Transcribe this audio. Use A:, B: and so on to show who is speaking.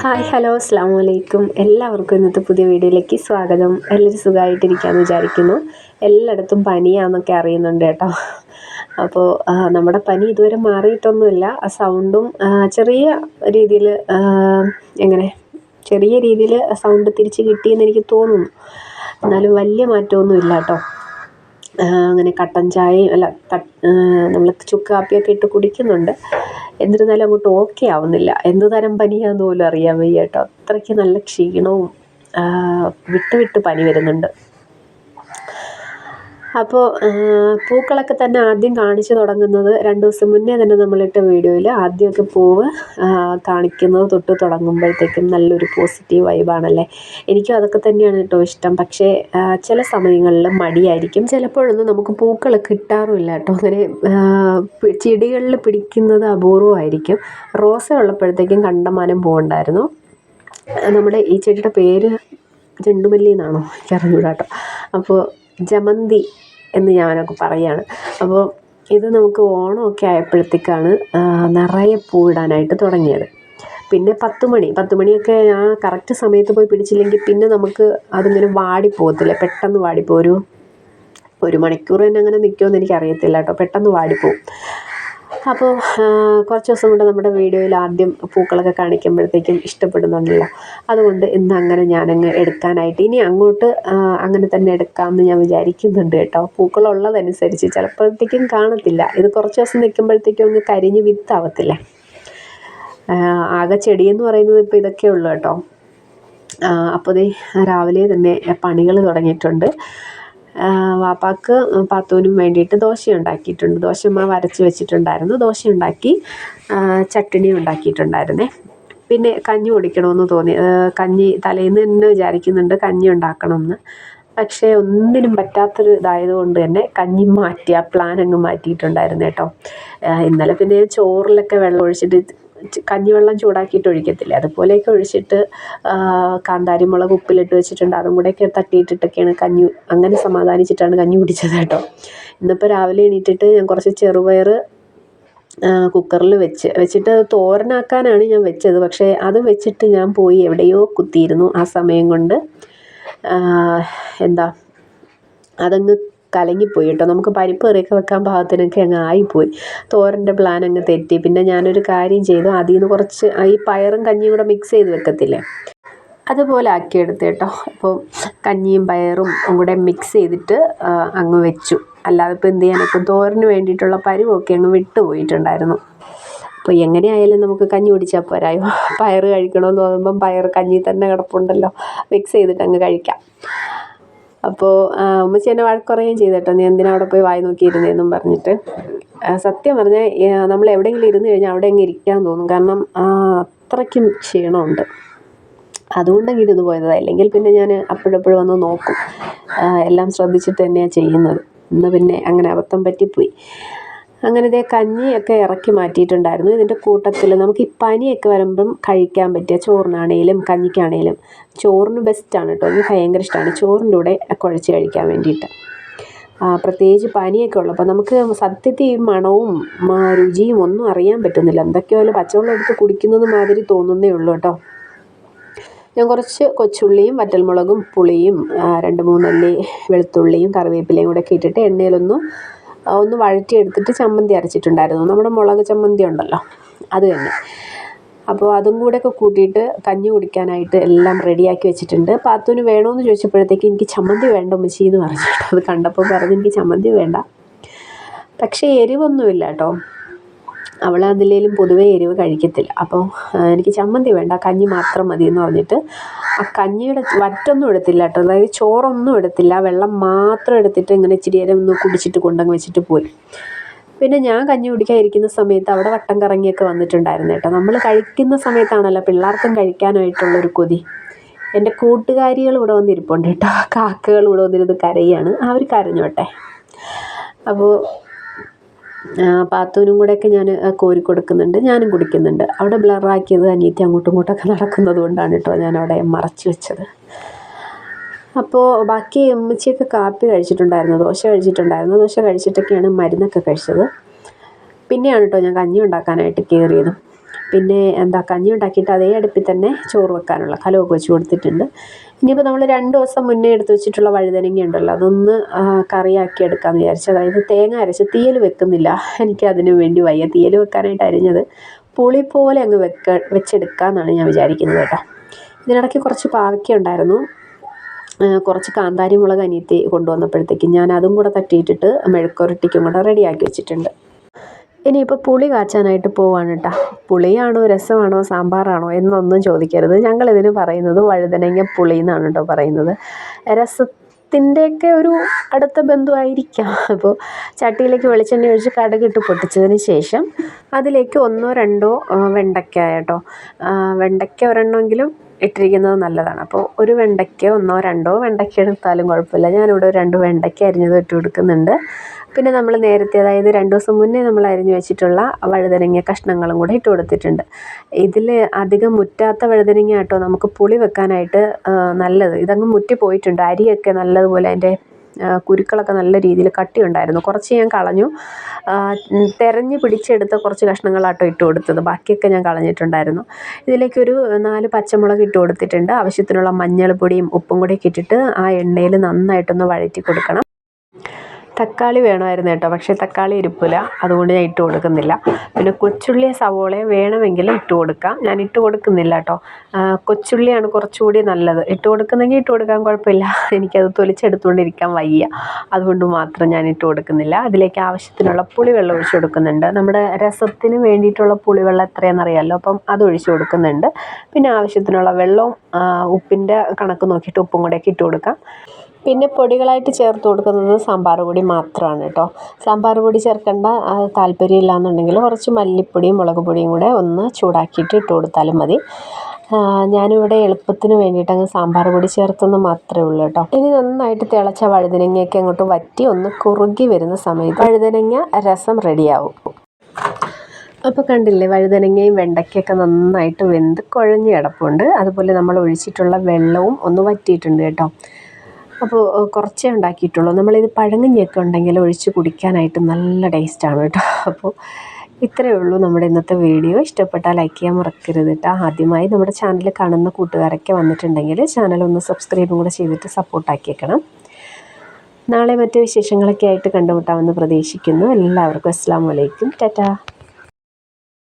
A: Hi hello അസ്സാം വലൈക്കും എല്ലാവർക്കും ഇന്നത്തെ പുതിയ വീഡിയോയിലേക്ക് സ്വാഗതം. എല്ലാവരും സുഖമായിട്ടിരിക്കാമെന്ന് വിചാരിക്കുന്നു. എല്ലായിടത്തും പനിയാണെന്നൊക്കെ അറിയുന്നുണ്ട് കേട്ടോ. അപ്പോൾ നമ്മുടെ പനി ഇതുവരെ മാറിയിട്ടൊന്നുമില്ല. ആ സൗണ്ടും ചെറിയ രീതിയിൽ എങ്ങനെ ചെറിയ രീതിയിൽ സൗണ്ട് തിരിച്ച് കിട്ടിയെന്ന് എനിക്ക് തോന്നുന്നു. എന്നാലും വലിയ മാറ്റമൊന്നുമില്ല കേട്ടോ. അങ്ങനെ കട്ടൻ ചായയും അല്ല നമ്മൾ ചുക്ക് കാപ്പിയൊക്കെ ഇട്ട് കുടിക്കുന്നുണ്ട്. എന്നിരുന്നാലും അങ്ങോട്ട് ഓക്കെ ആവുന്നില്ല. എന്ത് തരം പനിയാണെന്ന് പോലും അറിയാൻ വയ്യ കേട്ടോ. അത്രയ്ക്ക് നല്ല ക്ഷീണവും വിട്ട് വിട്ട് പനി വരുന്നുണ്ട്. അപ്പോൾ പൂക്കളൊക്കെ തന്നെ ആദ്യം കാണിച്ചു തുടങ്ങുന്നത് രണ്ട് ദിവസം മുന്നേ തന്നെ നമ്മളിട്ട വീഡിയോയിൽ ആദ്യമൊക്കെ പൂവ് കാണിക്കുന്നത് തൊട്ട് തുടങ്ങുമ്പോഴത്തേക്കും നല്ലൊരു പോസിറ്റീവ് വൈബാണല്ലേ എനിക്കും അതൊക്കെ തന്നെയാണ് കേട്ടോ ഇഷ്ടം. പക്ഷേ ചില സമയങ്ങളിൽ മടിയായിരിക്കും. ചിലപ്പോഴൊന്നും നമുക്ക് പൂക്കൾ കിട്ടാറുമില്ല കേട്ടോ. അങ്ങനെ ചെടികളിൽ പിടിക്കുന്നത് അപൂർവമായിരിക്കും. റോസ ഉള്ളപ്പോഴത്തേക്കും കണ്ടമാനം പൂവുണ്ടായിരുന്നു. നമ്മുടെ ഈ ചെടിയുടെ പേര് ചെണ്ടുമല്ലി എന്നാണോ? എനിക്കറിഞ്ഞൂടാ കേട്ടോ. അപ്പോൾ ജമന്തി എന്ന് ഞാനൊക്കെ പറയുകയാണ് അപ്പോൾ ഇത് നമുക്ക് ഓണമൊക്കെ ആയപ്പോഴത്തേക്കാണ് നിറയെ പൂവിടാനായിട്ട് തുടങ്ങിയത്. പിന്നെ പത്ത് മണി പത്ത് മണിയൊക്കെ ആ കറക്റ്റ് സമയത്ത് പോയി പിടിച്ചില്ലെങ്കിൽ പിന്നെ നമുക്ക് അതിങ്ങനെ വാടിപ്പോകത്തില്ല പെട്ടെന്ന് വാടിപ്പോകും ഒരു ഒരു മണിക്കൂർ തന്നെ അങ്ങനെ നിൽക്കുമെന്ന് എനിക്കറിയത്തില്ല കേട്ടോ പെട്ടെന്ന് വാടിപ്പോവും. അപ്പോൾ കുറച്ച് ദിവസം കൊണ്ട് നമ്മുടെ വീഡിയോയിൽ ആദ്യം പൂക്കളൊക്കെ കാണിക്കുമ്പോഴത്തേക്കും ഇഷ്ടപ്പെടുന്നുണ്ടല്ലോ. അതുകൊണ്ട് ഇന്ന് അങ്ങനെ ഞാനങ്ങ് എടുക്കാനായിട്ട് ഇനി അങ്ങോട്ട് അങ്ങനെ തന്നെ എടുക്കാമെന്ന് ഞാൻ വിചാരിക്കുന്നുണ്ട് കേട്ടോ. പൂക്കളുള്ളതനുസരിച്ച് ചിലപ്പോഴത്തേക്കും കാണത്തില്ല. ഇത് കുറച്ച് ദിവസം നിൽക്കുമ്പോഴത്തേക്കും അങ്ങ് കരിഞ്ഞ് വിത്താവത്തില്ലേ. ആകെ ചെടിയെന്ന് പറയുന്നത് ഇപ്പോൾ ഇതൊക്കെ ഉള്ളൂ കേട്ടോ. അപ്പോൾ ദേ രാവിലെ തന്നെ പണികൾ തുടങ്ങിയിട്ടുണ്ട്. വാപ്പാക്ക് പാത്തൂനും വേണ്ടിയിട്ട് ദോശ ഉണ്ടാക്കിയിട്ടുണ്ട് ദോശമാവ് അരച്ച് വെച്ചിട്ടുണ്ടായിരുന്നു. ദോശ ഉണ്ടാക്കി ചട്ടിണി ഉണ്ടാക്കിയിട്ടുണ്ടായിരുന്നേ. പിന്നെ കഞ്ഞി കുടിക്കണമെന്ന് തോന്നി. കഞ്ഞി തലേന്ന് തന്നെ വിചാരിക്കുന്നുണ്ട് കഞ്ഞി ഉണ്ടാക്കണമെന്ന്. പക്ഷേ ഒന്നിനും പറ്റാത്തൊരു ഇതായതുകൊണ്ട് തന്നെ കഞ്ഞി മാറ്റി ആ പ്ലാൻ അങ്ങ് മാറ്റിയിട്ടുണ്ടായിരുന്നു കേട്ടോ. ഇന്നലെ പിന്നെ ചോറിലൊക്കെ വെള്ളം ഒഴിച്ചിട്ട് കഞ്ഞിവെള്ളം ചൂടാക്കിയിട്ട് ഒഴിക്കത്തില്ലേ? അതുപോലെയൊക്കെ ഒഴിച്ചിട്ട് കാന്താരി മുളക് ഉപ്പിലിട്ട് വെച്ചിട്ടുണ്ട്. അതും കൂടെയൊക്കെ തട്ടിയിട്ടിട്ടൊക്കെയാണ് കഞ്ഞി അങ്ങനെ സമാധാനിച്ചിട്ടാണ് കഞ്ഞി കുടിച്ചത് കേട്ടോ. ഇന്നിപ്പോൾ രാവിലെ എണീറ്റിട്ട് ഞാൻ കുറച്ച് ചെറുപയർ കുക്കറിൽ വെച്ച് വെച്ചിട്ട് തോരനാക്കാനാണ് ഞാൻ വെച്ചത്. പക്ഷേ അത് വെച്ചിട്ട് ഞാൻ പോയി എവിടെയോ കുത്തിയിരുന്നു ആ സമയം കൊണ്ട്. എന്താ അതങ്ങ് കലങ്ങിപ്പോയി കേട്ടോ നമുക്ക് പരിപ്പ് കറിയൊക്കെ വെക്കാൻ പാകത്തിനൊക്കെ അങ്ങ് ആയിപ്പോയി. തോരന്റെ പ്ലാൻ അങ്ങ് തെറ്റി. പിന്നെ ഞാനൊരു കാര്യം ചെയ്തു. അതിൽ നിന്ന് കുറച്ച് ഈ പയറും കഞ്ഞിയും കൂടെ മിക്സ് ചെയ്ത് വെക്കത്തില്ലേ? അതുപോലെ ആക്കിയെടുത്ത് കേട്ടോ. അപ്പോൾ കഞ്ഞിയും പയറും കൂടെ മിക്സ് ചെയ്തിട്ട് അങ്ങ് വെച്ചു. അല്ലാതെ ഇപ്പോൾ എന്ത് ചെയ്യാൻ ഇപ്പം തോരന് വേണ്ടിയിട്ടുള്ള പരുവൊക്കെ അങ്ങ് വിട്ടുപോയിട്ടുണ്ടായിരുന്നു അപ്പോൾ എങ്ങനെയായാലും നമുക്ക് കഞ്ഞി കുടിച്ചാൽ പോരായോ പയർ കഴിക്കണമെന്ന് തോന്നുമ്പം പയർ കഞ്ഞി തന്നെ കിടപ്പുണ്ടല്ലോ. മിക്സ് ചെയ്തിട്ട് അങ്ങ് കഴിക്കാം. അപ്പോൾ ഉമ്മച്ചി എന്നെ വഴക്കുറയുകയും ചെയ്തു കേട്ടോ. നീ എന്തിനാ അവിടെ പോയി വായി നോക്കിയിരുന്നേന്നും പറഞ്ഞിട്ട്. സത്യം പറഞ്ഞാൽ നമ്മൾ എവിടെയെങ്കിലും ഇരുന്ന് കഴിഞ്ഞാൽ അവിടെ അങ്ങ് ഇരിക്കാൻ തോന്നും. കാരണം അത്രയ്ക്കും ക്ഷീണമുണ്ട്. അതുകൊണ്ടെങ്കിൽ ഇരുന്ന് പോയതാണ് അല്ലെങ്കിൽ പിന്നെ ഞാൻ അപ്പോഴപ്പോഴും വന്ന് നോക്കും. എല്ലാം ശ്രദ്ധിച്ചിട്ട് തന്നെയാണ് ചെയ്യുന്നത്. ഇന്ന് പിന്നെ അങ്ങനെ അബദ്ധം പറ്റിപ്പോയി. അങ്ങനെ ഇതേ കഞ്ഞിയൊക്കെ ഇറക്കി മാറ്റിയിട്ടുണ്ടായിരുന്നു. ഇതിന്റെ കൂട്ടത്തിൽ നമുക്ക് ഈ പനിയൊക്കെ വരുമ്പം കഴിക്കാൻ പറ്റിയ ചോറിനാണേലും കഞ്ഞിക്കാണേലും ചോറിന് ബെസ്റ്റാണ് കേട്ടോ എനിക്ക് ഭയങ്കര ഇഷ്ടമാണ് ചോറിന്റെ കൂടെ കുഴച്ച് കഴിക്കാൻ വേണ്ടിയിട്ട്. പ്രത്യേകിച്ച് പനിയൊക്കെ ഉള്ളപ്പോൾ നമുക്ക് സത്യത്തിൽ ഈ മണവും രുചിയും ഒന്നും അറിയാൻ പറ്റുന്നില്ല. എന്തൊക്കെയോ പച്ചവെള്ളം എടുത്ത് കുടിക്കുന്നത് മാതിരി തോന്നുന്നേ ഉള്ളൂ കേട്ടോ ഞാൻ കുറച്ച് കൊച്ചുള്ളിയും വറ്റൽമുളകും പുളിയും രണ്ട് മൂന്നല്ലി വെളുത്തുള്ളിയും കറിവേപ്പിലയും കൂടെ ഒക്കെ ഇട്ടിട്ട് എണ്ണയിലൊന്ന് ഒന്ന് വഴറ്റിയെടുത്തിട്ട് ചമ്മന്തി അരച്ചിട്ടുണ്ടായിരുന്നു. നമ്മുടെ മുളക് ചമ്മന്തി ഉണ്ടല്ലോ അത് തന്നെ. അപ്പോൾ അതും കൂടെയൊക്കെ കൂട്ടിയിട്ട് കഞ്ഞി കുടിക്കാനായിട്ട് എല്ലാം റെഡിയാക്കി വെച്ചിട്ടുണ്ട്. പാത്തുവിന് വേണമെന്ന് ചോദിച്ചപ്പോഴത്തേക്ക് എനിക്ക് ചമ്മന്തി വേണ്ട ഉമ്മച്ചി എന്ന് പറഞ്ഞു അത് കണ്ടപ്പോൾ പറഞ്ഞു എനിക്ക് ചമ്മന്തി വേണ്ട. പക്ഷേ എരിവൊന്നുമില്ല കേട്ടോ. അവൾ അതിലേലും പൊതുവേ എരിവ് കഴിക്കത്തില്ല. അപ്പോൾ എനിക്ക് ചമ്മന്തി വേണ്ട കഞ്ഞി മാത്രം മതി എന്ന് പറഞ്ഞിട്ട് ആ കഞ്ഞിയുടെ വറ്റൊന്നും എടുത്തില്ല കേട്ടോ. അതായത് ചോറൊന്നും എടുത്തില്ല. വെള്ളം മാത്രം എടുത്തിട്ട് ഇങ്ങനെ ഇച്ചിരി നേരം ഒന്ന് കുടിച്ചിട്ട് കൊണ്ടങ്ങ് വെച്ചിട്ട് പോയി പിന്നെ ഞാൻ കഞ്ഞി കുടിക്കാതിരിക്കുന്ന സമയത്ത് അവിടെ വട്ടം കറങ്ങിയൊക്കെ വന്നിട്ടുണ്ടായിരുന്നു കേട്ടോ. നമ്മൾ കഴിക്കുന്ന സമയത്താണല്ലോ പിള്ളേർക്കും കഴിക്കാനായിട്ടുള്ളൊരു കൊതി. എന്റെ കൂട്ടുകാരികൾ ഇവിടെ വന്നിരിപ്പുണ്ട് കേട്ടോ. കാക്കകൾ ഇവിടെ വന്നിരുന്ന് കരയാണ്. അവർ കരഞ്ഞോട്ടെ. അപ്പോൾ പാത്തുവിനും കൂടെയൊക്കെ ഞാൻ കോരി കൊടുക്കുന്നുണ്ട്. ഞാനും കുടിക്കുന്നുണ്ട്. അവിടെ ബ്ലറാക്കിയത് അനിയത്തി അങ്ങോട്ടും ഇങ്ങോട്ടൊക്കെ നടക്കുന്നത് കൊണ്ടാണ് കേട്ടോ അവിടെ മറച്ചു വെച്ചത്. അപ്പോൾ ബാക്കി ഉമ്മച്ചിയൊക്കെ കാപ്പി കഴിച്ചിട്ടുണ്ടായിരുന്നു ദോശ കഴിച്ചിട്ടുണ്ടായിരുന്നു. ദോശ കഴിച്ചിട്ടൊക്കെയാണ് മരുന്നൊക്കെ കഴിച്ചത്. പിന്നെയാണ് കേട്ടോ ഞാൻ കഞ്ഞി ഉണ്ടാക്കാനായിട്ട് കയറിയത്. പിന്നെ എന്താ കഞ്ഞി ഉണ്ടാക്കിയിട്ട് അതേ അടുപ്പിൽ തന്നെ ചോറ് വെക്കാനുള്ള കലമൊക്കെ വെച്ച് കൊടുത്തിട്ടുണ്ട്. ഇനിയിപ്പോൾ നമ്മൾ രണ്ട് ദിവസം മുന്നേ എടുത്ത് വെച്ചിട്ടുള്ള വഴുതനങ്ങ ഉണ്ടല്ലോ അതൊന്ന് കറിയാക്കി എടുക്കാമെന്ന് വിചാരിച്ചു. അതായത് തേങ്ങ അരച്ച് തീയൽ വെക്കുന്നില്ല. എനിക്ക് അതിനു വേണ്ടി വയ്യ തീയൽ വെക്കാനായിട്ട് അരിഞ്ഞത്. പുളി പോലെ അങ്ങ് വെക്ക വെച്ചെടുക്കാമെന്നാണ് ഞാൻ വിചാരിക്കുന്നത് കേട്ടോ. ഇതിനിടയ്ക്ക് കുറച്ച് പാവയ്ക്ക ഉണ്ടായിരുന്നു. കുറച്ച് കാന്താരി മുളക് അനിയത്തി കൊണ്ടുവന്നപ്പോഴത്തേക്കും ഞാൻ അതും കൂടെ തട്ടിയിട്ടിട്ട് മെഴുക്കുരട്ടിക്കും കൂടെ റെഡിയാക്കി വെച്ചിട്ടുണ്ട്. ഇനിയിപ്പോൾ പുളി കാച്ചാനായിട്ട് പോവാണ് കേട്ടോ പുളിയാണോ രസമാണോ സാമ്പാറാണോ എന്നൊന്നും ചോദിക്കരുത്. ഞങ്ങളിതിന് പറയുന്നത് വഴുതനങ്ങ പുളി എന്നാണ് കേട്ടോ പറയുന്നത്. രസത്തിന്റെയൊക്കെ ഒരു അടുത്ത ബന്ധുവായിരിക്കാം. അപ്പോൾ ചട്ടിയിലേക്ക് വെളിച്ചെണ്ണ ഒഴിച്ച് കടുകിട്ട് പൊട്ടിച്ചതിന് ശേഷം അതിലേക്ക് ഒന്നോ രണ്ടോ വെണ്ടയ്ക്ക കേട്ടോ വെണ്ടയ്ക്ക ഒരെണ്ണമെങ്കിലും ഇട്ടിരിക്കുന്നത് നല്ലതാണ്. അപ്പോൾ ഒരു വെണ്ടയ്ക്ക ഒന്നോ രണ്ടോ വെണ്ടയ്ക്ക എടുത്താലും കുഴപ്പമില്ല. ഞാനിവിടെ രണ്ട് വെണ്ടയ്ക്ക അരിഞ്ഞത് ഇട്ട് കൊടുക്കുന്നുണ്ട്. പിന്നെ നമ്മൾ നേരത്തെ അതായത് രണ്ട് ദിവസം മുന്നേ നമ്മൾ അരിഞ്ഞു വെച്ചിട്ടുള്ള വഴുതനങ്ങ കഷ്ണങ്ങളും കൂടെ ഇട്ട് കൊടുത്തിട്ടുണ്ട്. ഇതിൽ അധികം മുറ്റാത്ത വഴുതനങ്ങ നമുക്ക് പുളി വെക്കാനായിട്ട് നല്ലത്. ഇതങ്ങ് മുറ്റി പോയിട്ടുണ്ട് അരിയൊക്കെ നല്ലതുപോലെ അതിന്റെ കുരുക്കളൊക്കെ നല്ല രീതിയിൽ കട്ടിയുണ്ടായിരുന്നു. കുറച്ച് ഞാൻ കളഞ്ഞു. തിരഞ്ഞ് പിടിച്ചെടുത്ത കുറച്ച് കഷ്ണങ്ങളാട്ടോ ഇട്ട് കൊടുത്തത്. ബാക്കിയൊക്കെ ഞാൻ കളഞ്ഞിട്ടുണ്ടായിരുന്നു. ഇതിലേക്കൊരു നാല് പച്ചമുളക് ഇട്ട് കൊടുത്തിട്ടുണ്ട്. ആവശ്യത്തിനുള്ള മഞ്ഞൾപ്പൊടിയും ഉപ്പും കൂടി ഇട്ടിട്ട് ആ എണ്ണയിൽ നന്നായിട്ടൊന്ന് വഴറ്റി കൊടുക്കണം. തക്കാളി വേണമായിരുന്നു കേട്ടോ. പക്ഷേ തക്കാളി ഇരിപ്പില്ല. അതുകൊണ്ട് ഞാൻ ഇട്ട് കൊടുക്കുന്നില്ല. പിന്നെ കൊച്ചുള്ളിയും സവോളയും വേണമെങ്കിൽ ഇട്ട് കൊടുക്കാം. ഞാൻ ഇട്ട് കൊടുക്കുന്നില്ല കേട്ടോ. കൊച്ചുള്ളിയാണ് കുറച്ചുകൂടി നല്ലത്. ഇട്ട് കൊടുക്കുന്നെങ്കിൽ ഇട്ട് കൊടുക്കാൻ കുഴപ്പമില്ല. എനിക്കത് തൊലിച്ചെടുത്തുകൊണ്ടിരിക്കാൻ വയ്യ. അതുകൊണ്ട് മാത്രം ഞാൻ ഇട്ട് കൊടുക്കുന്നില്ല. അതിലേക്ക് ആവശ്യത്തിനുള്ള പുളിവെള്ളം ഒഴിച്ചു കൊടുക്കുന്നുണ്ട്. നമ്മുടെ രസത്തിന് വേണ്ടിയിട്ടുള്ള പുളിവെള്ളം എത്രയാണെന്നറിയാമല്ലോ അപ്പം അത് ഒഴിച്ച് കൊടുക്കുന്നുണ്ട്. പിന്നെ ആവശ്യത്തിനുള്ള വെള്ളവും ഉപ്പിന്റെ കണക്ക് നോക്കിയിട്ട് ഉപ്പും കൂടെയൊക്കെ ഇട്ട് കൊടുക്കാം. പിന്നെ പൊടികളായിട്ട് ചേർത്ത് കൊടുക്കുന്നത് സാമ്പാർ പൊടി മാത്രമാണ് കേട്ടോ. സാമ്പാർ പൊടി ചേർക്കേണ്ട താല്പര്യമില്ല എന്നുണ്ടെങ്കിൽ കുറച്ച് മല്ലിപ്പൊടിയും മുളക് പൊടിയും കൂടെ ഒന്ന് ചൂടാക്കിയിട്ട് ഇട്ട് കൊടുത്താലും മതി. ഞാനിവിടെ എളുപ്പത്തിന് വേണ്ടിയിട്ട് അങ്ങ് സാമ്പാർ പൊടി ചേർത്തെന്ന് മാത്രമേ ഉള്ളൂ കേട്ടോ. ഇനി നന്നായിട്ട് തിളച്ച വഴുതനങ്ങയൊക്കെ അങ്ങോട്ട് വറ്റി ഒന്ന് കുറുകി വരുന്ന സമയത്ത് വഴുതനങ്ങ രസം റെഡിയാവും. അപ്പോൾ കണ്ടില്ലേ വഴുതനങ്ങയും വെണ്ടയ്ക്കൊക്കെ നന്നായിട്ട് വെന്ത് കുഴഞ്ഞ് കിടപ്പുണ്ട്. അതുപോലെ നമ്മൾ ഒഴിച്ചിട്ടുള്ള വെള്ളവും ഒന്ന് വറ്റിയിട്ടുണ്ട് കേട്ടോ. അപ്പോൾ കുറച്ചേ ഉണ്ടാക്കിയിട്ടുള്ളൂ. നമ്മളിത് പഴങ്കഞ്ഞിയൊക്കെ ഉണ്ടെങ്കിൽ ഒഴിച്ച് കുടിക്കാനായിട്ട് നല്ല ടേസ്റ്റാണ് കേട്ടോ. അപ്പോൾ ഇത്രയേ ഉള്ളൂ നമ്മുടെ ഇന്നത്തെ വീഡിയോ. ഇഷ്ടപ്പെട്ടാൽ ലൈക്ക് ചെയ്യാൻ മറക്കരുത് കേട്ടോ. ആദ്യമായി നമ്മുടെ ചാനൽ കാണുന്ന കൂട്ടുകാരൊക്കെ വന്നിട്ടുണ്ടെങ്കിൽ ചാനൽ ഒന്ന് സബ്സ്ക്രൈബും കൂടെ ചെയ്തിട്ട് സപ്പോർട്ടാക്കിയേക്കണം നാളെ മറ്റു വിശേഷങ്ങളൊക്കെ ആയിട്ട് കണ്ടുമുട്ടാമെന്ന് പ്രതീക്ഷിക്കുന്നു. എല്ലാവർക്കും അസ്സാം വലൈക്കും ടാറ്റാ.